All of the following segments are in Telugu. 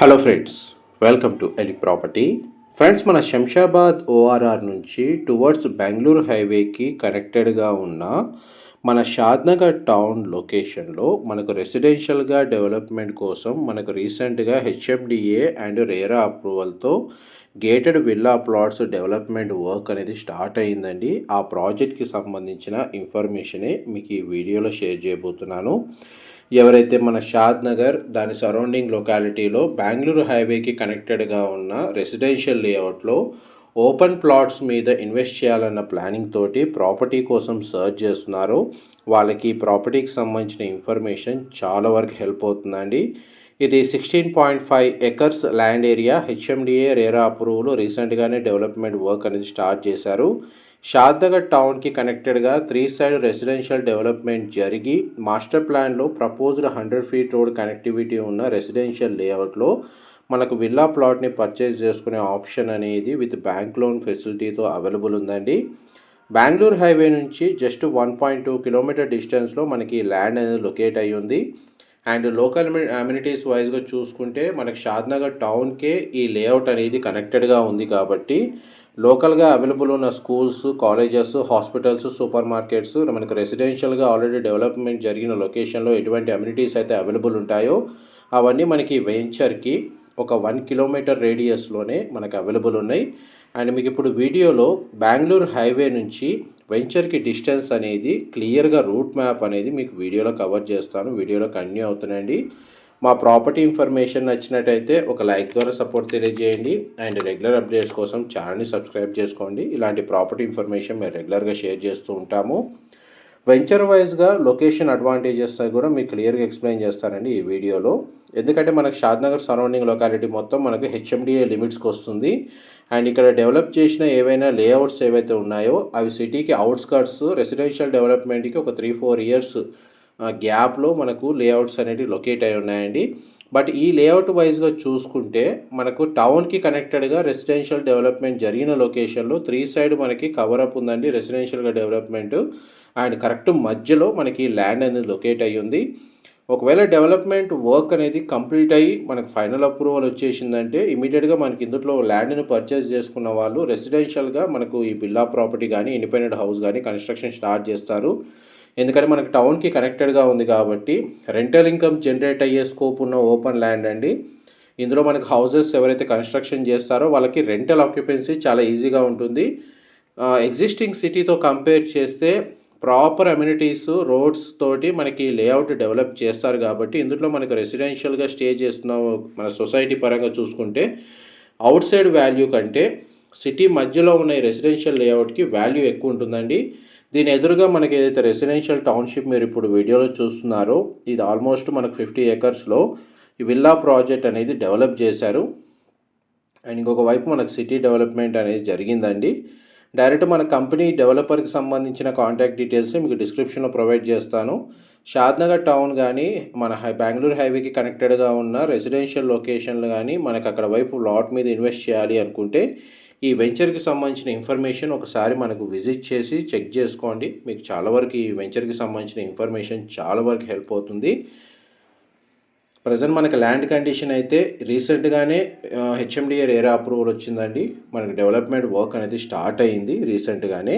Hello friends welcome to Eli property friends మన శంషాబాద్ ఓఆర్ఆర్ నుంచి టువర్డ్స్ బెంగళూరు హైవేకి కనెక్టెడ్గా ఉన్న మన షాద్నగర్ టౌన్ లొకేషన్లో మనకు రెసిడెన్షియల్గా డెవలప్మెంట్ కోసం మనకు రీసెంట్గా HMDA and RERA అప్రూవల్తో gated villa plots development work అనేది స్టార్ట్ అయిందండి. ఆ ప్రాజెక్ట్కి సంబంధించిన ఇన్ఫర్మేషనే మీకు ఈ వీడియోలో షేర్ చేయబోతున్నాను. ఎవరైతే మన షాద్ నగర్ దాని సరౌండింగ్ లొకాలిటీలో బెంగళూరు హైవేకి కనెక్టెడ్గా ఉన్న రెసిడెన్షియల్ లేఅవుట్లో ఓపెన్ ప్లాట్స్ మీద ఇన్వెస్ట్ చేయాలన్న ప్లానింగ్ తోటి ప్రాపర్టీ కోసం సర్చ్ చేస్తున్నారు. వాళ్ళకి ప్రాపర్టీకి సంబంధించిన ఇన్ఫర్మేషన్ చాలా వరకు హెల్ప్ అవుతుందండి. ఇది sixteen point five acres land area HMDA RERA అప్రూవ్లో రీసెంట్గానే డెవలప్మెంట్ వర్క్ అనేది స్టార్ట్ చేశారు. షాద్నగర్ టౌన్కి కనెక్టెడ్గా త్రీ సైడ్ రెసిడెన్షియల్ డెవలప్మెంట్ జరిగి మాస్టర్ ప్లాన్లో proposed hundred feet road connectivity ఉన్న రెసిడెన్షియల్ లేఅవుట్లో మనకు విల్లా ప్లాట్ని పర్చేజ్ చేసుకునే ఆప్షన్ అనేది విత్ బ్యాంక్ లోన్ ఫెసిలిటీతో అవైలబుల్ ఉందండి. బెంగళూరు హైవే నుంచి just one point two kilometre డిస్టెన్స్లో మనకి ల్యాండ్ అనేది లొకేట్ అయ్యి ఉంది. అండ్ లోకల్ అమ్యూనిటీస్ వైజ్గా చూసుకుంటే మనకి షాద్నగర్ టౌన్కే ఈ లేఅవుట్ అనేది కనెక్టెడ్గా ఉంది కాబట్టి లోకల్గా అవైలబుల్ ఉన్న schools colleges hospitals supermarkets మనకు రెసిడెన్షియల్గా ఆల్రెడీ డెవలప్మెంట్ జరిగిన లొకేషన్లో ఎటువంటి అమ్యూనిటీస్ అయితే అవైలబుల్ ఉంటాయో అవన్నీ మనకి వెంచర్కి ఒక వన్ కిలోమీటర్ రేడియస్లోనే మనకు అవైలబుల్ ఉన్నాయి. అండ్ మీకు ఇప్పుడు వీడియోలో బెంగళూరు హైవే నుంచి వెంచర్కి డిస్టెన్స్ అనేది క్లియర్గా రూట్ మ్యాప్ అనేది మీకు వీడియోలో కవర్ చేస్తాను. వీడియోలో కంటిన్యూ అవుతున్నాయండి. మా ప్రాపర్టీ ఇన్ఫర్మేషన్ నచ్చినట్టయితే ఒక లైక్ ద్వారా సపోర్ట్ తెలియజేయండి. అండ్ రెగ్యులర్ అప్డేట్స్ కోసం ఛానల్ని సబ్స్క్రైబ్ చేసుకోండి. ఇలాంటి ప్రాపర్టీ ఇన్ఫర్మేషన్ మేము రెగ్యులర్గా షేర్ చేస్తూ ఉంటాము. వెంచర్ వైజ్గా లొకేషన్ అడ్వాంటేజెస్ కూడా మీకు క్లియర్గా ఎక్స్ప్లెయిన్ చేస్తానండి ఈ వీడియోలో. ఎందుకంటే మనకు షాద్నగర్ సరౌండింగ్ లొకాలిటీ మొత్తం మనకు హెచ్ఎండిఏ లిమిట్స్కి వస్తుంది. అండ్ ఇక్కడ డెవలప్ చేసిన ఏవైనా లేఅవుట్స్ ఏవైతే ఉన్నాయో అవి సిటీకి అవుట్స్కట్స్ రెసిడెన్షియల్ డెవలప్మెంట్కి ఒక త్రీ ఫోర్ ఇయర్స్ గ్యాప్లో మనకు లేఅవుట్స్ అనేవి లొకేట్ అయి ఉన్నాయండి. బట్ ఈ లేఅవుట్ వైజ్గా చూసుకుంటే మనకు టౌన్కి కనెక్టెడ్గా రెసిడెన్షియల్ డెవలప్మెంట్ జరిగిన లొకేషన్లో త్రీ సైడ్ మనకి కవరప్ ఉందండి రెసిడెన్షియల్గా డెవలప్మెంట్ అండ్ కరెక్ట్ మధ్యలో మనకి ల్యాండ్ అనేది లొకేట్ అయ్యి ఉంది. ఒకవేళ డెవలప్మెంట్ వర్క్ అనేది కంప్లీట్ అయ్యి మనకు ఫైనల్ అప్రూవల్ వచ్చేసిందంటే ఇమీడియట్గా మనకి ఇందులో ల్యాండ్ని పర్చేస్ చేసుకున్న వాళ్ళు రెసిడెన్షియల్గా మనకు ఈ బిల్లా ప్రాపర్టీ కానీ ఇండిపెండెంట్ హౌస్ కానీ కన్స్ట్రక్షన్ స్టార్ట్ చేస్తారు. ఎందుకంటే మనకి టౌన్కి కనెక్టెడ్గా ఉంది కాబట్టి రెంటల్ ఇన్కమ్ జనరేట్ అయ్యే స్కోప్ ఉన్న ఓపెన్ ల్యాండ్ అండి. ఇందులో మనకి హౌసెస్ ఎవరైతే కన్స్ట్రక్షన్ చేస్తారో వాళ్ళకి రెంటల్ ఆక్యుపెన్సీ చాలా ఈజీగా ఉంటుంది. ఎగ్జిస్టింగ్ సిటీతో కంపేర్ చేస్తే ప్రాపర్ అమ్యూనిటీస్ రోడ్స్ తోటి మనకి లేఅవుట్ డెవలప్ చేస్తారు కాబట్టి ఇందులో మనకి రెసిడెన్షియల్గా స్టే చేస్తున్న మన సొసైటీ పరంగా చూసుకుంటే అవుట్ సైడ్ వాల్యూ కంటే సిటీ మధ్యలో ఉన్న రెసిడెన్షియల్ లేఅవుట్కి వాల్యూ ఎక్కువ ఉంటుందండి. దీని ఎదురుగా మనకి ఏదైతే రెసిడెన్షియల్ టౌన్షిప్ మీరు ఇప్పుడు వీడియోలో చూస్తున్నారో ఇది ఆల్మోస్ట్ మనకు ఫిఫ్టీ ఏకర్స్లో ఈ విల్లా ప్రాజెక్ట్ అనేది డెవలప్ చేశారు. అండ్ ఇంకొక వైపు మనకు సిటీ డెవలప్మెంట్ అనేది జరిగిందండి. డైరెక్ట్ మన కంపెనీ డెవలపర్కి సంబంధించిన కాంటాక్ట్ డీటెయిల్స్ మీకు డిస్క్రిప్షన్లో ప్రొవైడ్ చేస్తాను. షాద్నగర్ టౌన్ కానీ మన హై బెంగళూరు హైవేకి కనెక్టెడ్గా ఉన్న రెసిడెన్షియల్ లొకేషన్లు కానీ మనకు అక్కడ వైపు లాట్ మీద ఇన్వెస్ట్ చేయాలి అనుకుంటే ఈ వెంచర్కి సంబంధించిన ఇన్ఫర్మేషన్ ఒకసారి మనకు విజిట్ చేసి చెక్ చేసుకోండి. మీకు చాలా వరకు ఈ వెంచర్కి సంబంధించిన ఇన్ఫర్మేషన్ చాలా వరకు హెల్ప్ అవుతుంది. ప్రజెంట్ మనకి ల్యాండ్ కండిషన్ అయితే రీసెంట్గానే హెచ్ఎండిఏ ఏరియా అప్రూవల్ వచ్చిందండి. మనకి డెవలప్మెంట్ వర్క్ అనేది స్టార్ట్ అయ్యింది రీసెంట్గానే.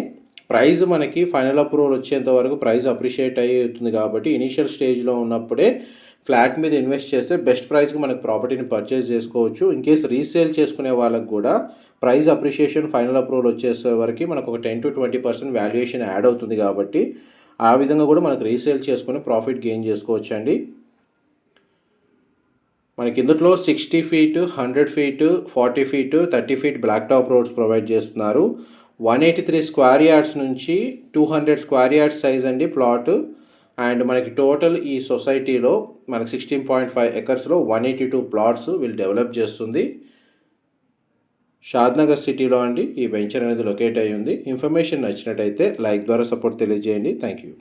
ప్రైజ్ మనకి ఫైనల్ అప్రూవల్ వచ్చేంత వరకు ప్రైస్ అప్రిషియేట్ అవుతుంది కాబట్టి ఇనీషియల్ స్టేజ్లో ఉన్నప్పుడే ఫ్లాట్ మీద ఇన్వెస్ట్ చేస్తే బెస్ట్ ప్రైస్కి మనకు ప్రాపర్టీని పర్చేస్ చేసుకోవచ్చు. ఇన్ కేస్ రీసేల్ చేసుకునే వాళ్ళకి కూడా ప్రైస్ అప్రిషియేషన్ ఫైనల్ అప్రూవల్ వచ్చేసే వరకు మనకు ఒక ten to twenty percent valuation add అవుతుంది కాబట్టి ఆ విధంగా కూడా మనకు రీసేల్ చేసుకుని ప్రాఫిట్ గెయిన్ చేసుకోవచ్చు అండి మనకి ఇందులో sixty feet hundred feet forty feet thirty feet black top roads provide చేస్తున్నారు. One eighty three square yards నుంచి two hundred square yards size అండి ప్లాట్ అండ్ మనకి టోటల్ ఈ సొసైటీలో మనకి సిక్స్టీన్ పాయింట్ ఫైవ్ ఎకర్స్లో వన్ ఎయిటీ టూ ప్లాట్స్ వీళ్ళు డెవలప్ చేస్తుంది. షాద్నగర్ సిటీలో అండి ఈ వెంచర్ అనేది లొకేట్ అయ్యి ఉంది ఇన్ఫర్మేషన్ నచ్చినట్టయితే లైక్ ద్వారా సపోర్ట్ తెలియజేయండి. Thank you